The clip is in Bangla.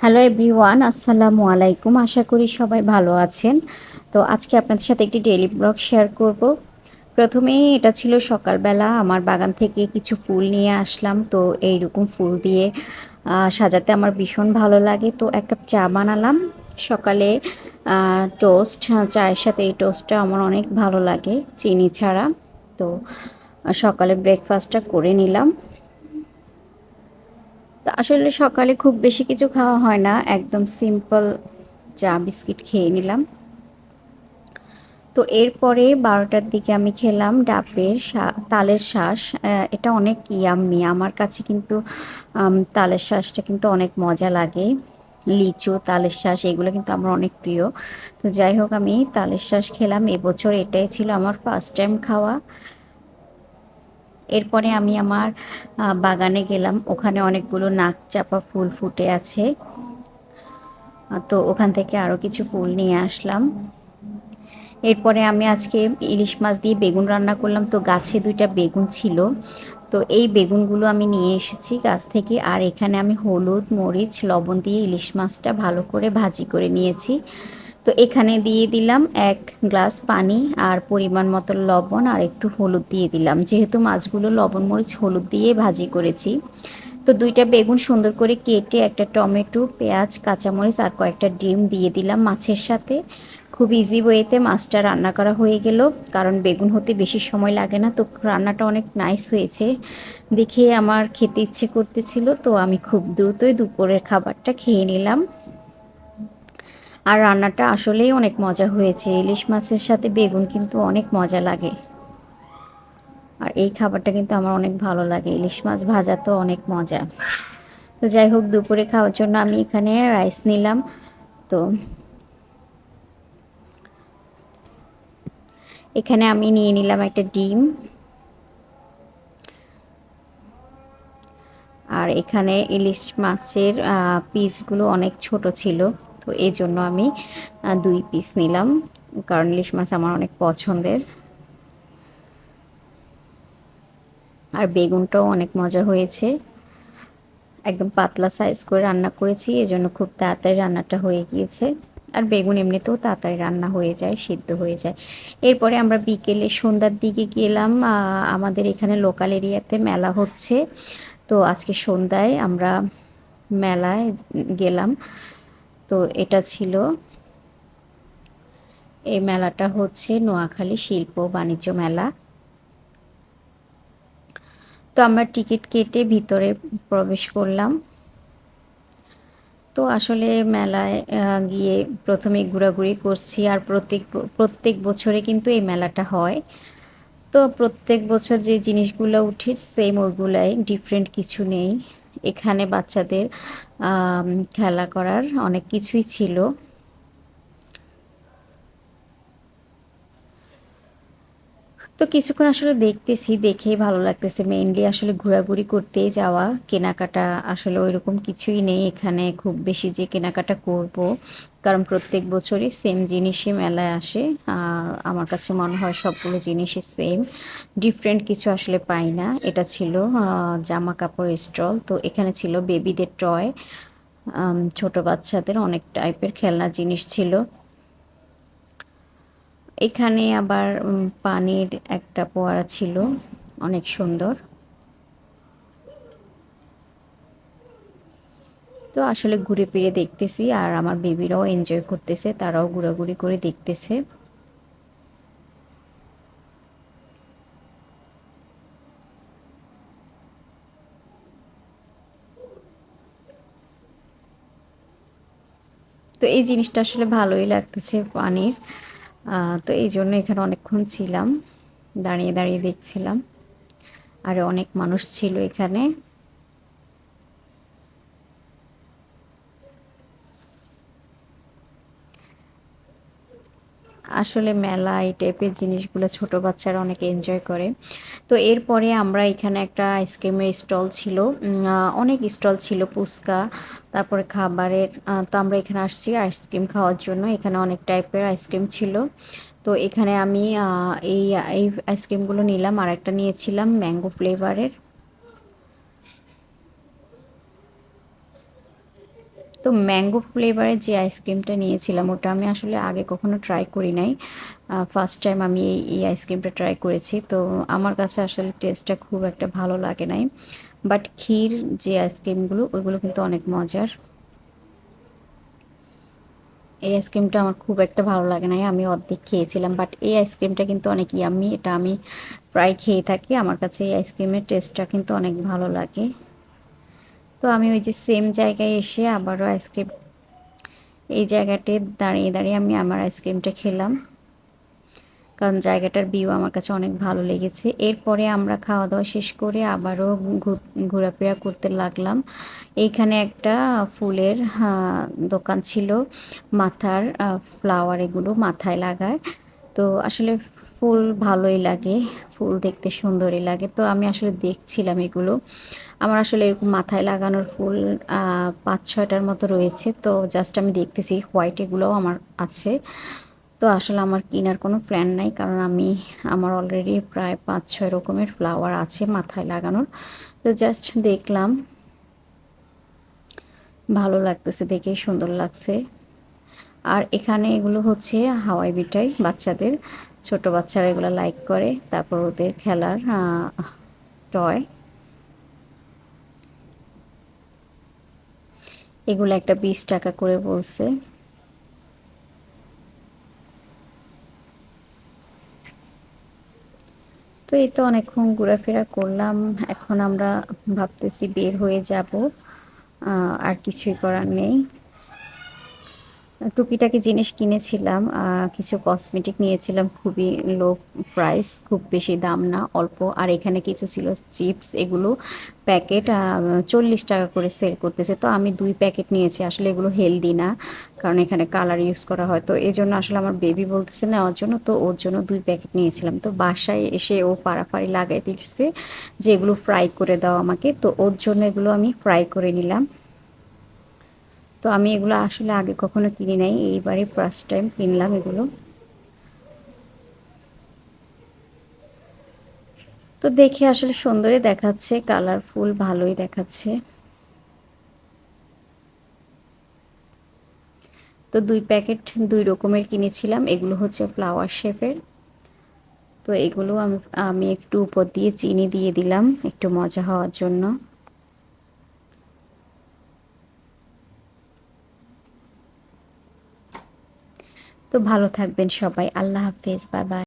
হ্যালো এভরিওয়ান আসসালামু আলাইকুম। আশা করি সবাই ভালো আছেন। তো আজকে আপনাদের সাথে একটি ডেইলি ব্লগ শেয়ার করব। প্রথমেই এটা ছিল সকালবেলা, আমার বাগান থেকে কিছু ফুল নিয়ে আসলাম। তো এইরকম ফুল দিয়ে সাজাতে আমার ভীষণ ভালো লাগে। তো এক কাপ চা বানালাম। সকালে টোস্ট চায়ের সাথে এই টোস্টটা আমার অনেক ভালো লাগে, চিনি ছাড়া। তো সকালে ব্রেকফাস্টটা করে নিলাম। তো আসলে সকালে খুব বেশি কিছু খাওয়া হয় না। একদম সিম্পল চা বিস্কিট খেয়ে নিলাম। তো এরপরে বারোটার দিকে আমি খেলাম ডাবের তালের শ্বাস এটা অনেক ইয়াম্মি আমার কাছে কিন্তু তালের শ্বাসটা কিন্তু অনেক মজা লাগে। লিচু, তালের শ্বাস এগুলো কিন্তু আমার অনেক প্রিয়। তো যাই হোক আমি তালের শ্বাস খেলাম। এবছর এটাই ছিল আমার ফার্স্ট টাইম খাওয়া। এরপরে আমি আমার বাগানে গেলাম। ওখানে অনেকগুলো নাক চাপা ফুল ফুটে আছে। তো ওখান থেকে আরও কিছু ফুল নিয়ে আসলাম। এরপরে আমি আজকে ইলিশ মাছ দিয়ে বেগুন রান্না করলাম। তো গাছে দুইটা বেগুন ছিল। তো এই বেগুনগুলো আমি নিয়ে এসেছি গাছ থেকে। আর এখানে আমি হলুদ, মরিচ, লবণ দিয়ে ইলিশ মাছটা ভালো করে ভাজি করে নিয়েছি। তো এখানে দিয়ে দিলাম এক গ্লাস পানি আর পরিমাণ মতো লবণ আর একটু হলুদ দিয়ে দিলাম। যেহেতু মাছগুলো লবণ মরিচ হলুদ দিয়ে ভাজি করেছি। তো দুইটা বেগুন সুন্দর করে কেটে একটা টমেটো, পেঁয়াজ, কাঁচামরিচ আর কয়েকটা ডিম দিয়ে দিলাম মাছের সাথে। খুব ইজি ওয়েতে মাছটা রান্না করা হয়ে গেল। কারণ বেগুন হতে বেশি সময় লাগে না। তো রান্নাটা অনেক নাইস হয়েছে। দেখে আমার খেতে ইচ্ছে করতেছিল। তো আমি খুব দ্রুতই দুপুরের খাবারটা খেয়ে নিলাম। আর রান্নাটা আসলেই অনেক মজা হয়েছে। ইলিশ মাছের সাথে বেগুন কিন্তু অনেক মজা লাগে। আর এই খাবারটা কিন্তু আমার অনেক ভালো লাগে। ইলিশ মাছ ভাজা তো অনেক মজা। তো যাই হোক, দুপুরে খাওয়ার জন্য আমি এখানে রাইস নিলাম। তো এখানে আমি নিয়ে নিলাম একটা ডিম। আর এখানে ইলিশ মাছের পিসগুলো অনেক ছোট ছিল। তো এই জন্য আমি দুই পিস নিলাম। কারণ ইলিশ মাছ আমার অনেক পছন্দের। আর বেগুনটাও অনেক মজা হয়েছে। একদম পাতলা সাইজ করে রান্না করেছি, এজন্য খুব তাড়াতাড়ি রান্নাটা হয়ে গিয়েছে। আর বেগুন এমনিতেও তাড়াতাড়ি রান্না হয়ে যায়, সিদ্ধ হয়ে যায়। এরপরে আমরা বিকেলে সন্ধ্যার দিকে গেলাম আমাদের এখানে লোকাল এরিয়াতে মেলা হচ্ছে। তো আজকে সন্ধ্যায় আমরা মেলায় গেলাম। তো এটা ছিল। এই মেলাটা হচ্ছে নোয়াখালী শিল্প বাণিজ্য মেলা। তো আমরা টিকিট কেটে ভিতরে প্রবেশ করলাম। তো আসলে মেলায় গিয়ে প্রথমে ঘোরাঘুরি করছি আর প্রত্যেক প্রত্যেক বছরে কিন্তু এই মেলাটা হয়। তো প্রত্যেক বছর যে জিনিসগুলো উঠে সেম ওইগুলাই ডিফারেন্ট কিছু নেই। এখানে বাচ্চাদের খেলা করার অনেক কিছুই ছিল। তো কিছুক্ষণ আসলে দেখতেছি, দেখেই ভালো লাগতেছে মেইনলি আসলে ঘোরাঘুরি করতেই যাওয়া। কেনাকাটা আসলে ওই রকম কিছুই নেই এখানে, খুব বেশি যে কেনাকাটা করব। কারণ প্রত্যেক বছরই সেম জিনিসই মেলায় আসে। আমার কাছে মনে হয় সবগুলো জিনিসই সেম ডিফারেন্ট কিছু আসলে পাই না। এটা ছিল জামা কাপড় স্টল তো এখানে ছিল বেবিদের টয় ছোট বাচ্চাদের অনেক টাইপের খেলনা জিনিস ছিল। এখানে আবার পানির একটা পোয়ারা ছিল, অনেক সুন্দর। তো আসলে ঘুরে ফিরে দেখতেছি, আর আমার বেবিরাও এনজয় করতেছে, তারাও ঘোরাঘুরি করে দেখতেছে। তো এই জিনিসটা আসলে ভালোই লাগতেছে পানির। তো এই জন্য এখানে অনেকক্ষণ ছিলাম দাঁড়িয়ে দাঁড়িয়ে দেখছিলাম। আর অনেক মানুষ ছিল এখানে। আসলে মেলা এই টাইপের জিনিসগুলো ছোট বাচ্চারা অনেক এনজয় করে। তো এরপরে আমরা এখানে একটা আইসক্রিমের স্টল ছিল। অনেক স্টল ছিল, ফুচকা, তারপরে খাবারের তো আমরা এখানে আসছি আইসক্রিম খাওয়ার জন্য। এখানে অনেক টাইপের আইসক্রিম ছিল। তো এখানে আমি এই এই আইসক্রিমগুলো নিলাম। আর একটা নিয়েছিলাম ম্যাঙ্গো ফ্লেভারের তো ম্যাঙ্গো ফ্লেভারের যে আইসক্রিমটা নিয়েছিলাম, ওটা আমি আসলে আগে কখনো ট্রাই করি নাই। ফার্স্ট টাইম আমি এই এই আইসক্রিমটা ট্রাই করেছি। তো আমার কাছে আসলে টেস্টটা খুব একটা ভালো লাগে নাই। বাট ক্ষীর যে আইসক্রিমগুলো ওইগুলো কিন্তু অনেক মজার। এই আইসক্রিমটা আমার খুব একটা ভালো লাগে নাই, আমি অর্ধেক খেয়েছিলাম। বাট এই আইসক্রিমটা কিন্তু অনেক ইয়ামি এটা আমি প্রায় খেয়ে থাকি। আমার কাছে এই আইসক্রিমের টেস্টটা কিন্তু অনেক ভালো লাগে। তো আমি ওই যে সেম জায়গায় এসে আবারও আইসক্রিম এই জায়গাটি দাঁড়িয়ে দাঁড়িয়ে আমি আমার আইসক্রিমটা খেলাম। কারণ জায়গাটার ভিউ আমার কাছে অনেক ভালো লেগেছে। এরপরে আমরা খাওয়া দাওয়া শেষ করে আবারও ঘোরাফেরা করতে লাগলাম। এইখানে একটা ফুলের দোকান ছিল। মাথার ফ্লাওয়ার এগুলো মাথায় লাগায়। তো আসলে ফুল ভালোই লাগে, ফুল দেখতে সুন্দরই লাগে। তো আমি আসলে দেখছিলাম এগুলো। আমার আসলে এরকম মাথায় লাগানোর ফুল পাঁচ ছয়টার মতো রয়েছে। তো জাস্ট আমি দেখতেছি হোয়াইট এগুলোও আমার আছে। তো আসলে আমার কেনার কোনো প্ল্যান নাই কারণ আমি, আমার অলরেডি প্রায় পাঁচ ছয় রকমের ফ্লাওয়ার আছে মাথায় লাগানোর। তো জাস্ট দেখলাম। ভালো লাগতেছে দেখে, সুন্দর লাগছে। আর এখানে এগুলো হচ্ছে হাওয়াই বিটাই বাচ্চাদের। ছোট বাচ্চারা এগুলো লাইক করে। তারপর ওদের খেলার টয় এগুলো একটা বিশ টাকা করে বলছে। তো এই তো অনেকক্ষণ ঘোরাফেরা করলাম। এখন আমরা ভাবতেছি বের হয়ে যাব। আর কিছুই করার নেই। টুকিটাকি জিনিস কিনেছিলাম কিছু কসমেটিক নিয়েছিলাম, খুবই লো প্রাইস খুব বেশি দাম না, অল্প। আর এখানে কিছু ছিল চিপস এগুলো প্যাকেট চল্লিশ টাকা করে সেল করতেছে। তো আমি দুই প্যাকেট নিয়েছি, আসলে এগুলো হেলদি না, কারণ এখানে কালার ইউজ করা হয়। তো এই জন্য আসলে আমার বেবি বলতেছে নেওয়ার জন্য, তো ওর জন্য দুই প্যাকেট নিয়েছিলাম। তো বাসায় এসে ও পাড়াফাড়ি লাগাই দিচ্ছে, যে এগুলো ফ্রাই করে দাও আমাকে। তো ওর জন্য এগুলো আমি ফ্রাই করে নিলাম। তো আমি এগুলো আসলে আগে কখনো কিনি নাই এইবারই ফার্স্ট টাইম কিনলাম এগুলো। তো দেখে আসলে সুন্দরই দেখাচ্ছে কালারফুল ভালোই দেখাচ্ছে। তো দুই প্যাকেট দুই রকমের কিনেছিলাম, এগুলো হচ্ছে ফ্লাওয়ার শেপের তো এগুলো আমি আমি একটু উপর দিয়ে চিনি দিয়ে দিলাম, একটু মজা হওয়ার জন্য। তো ভালো থাকবেন সবাই। আল্লাহ হাফেজ বাই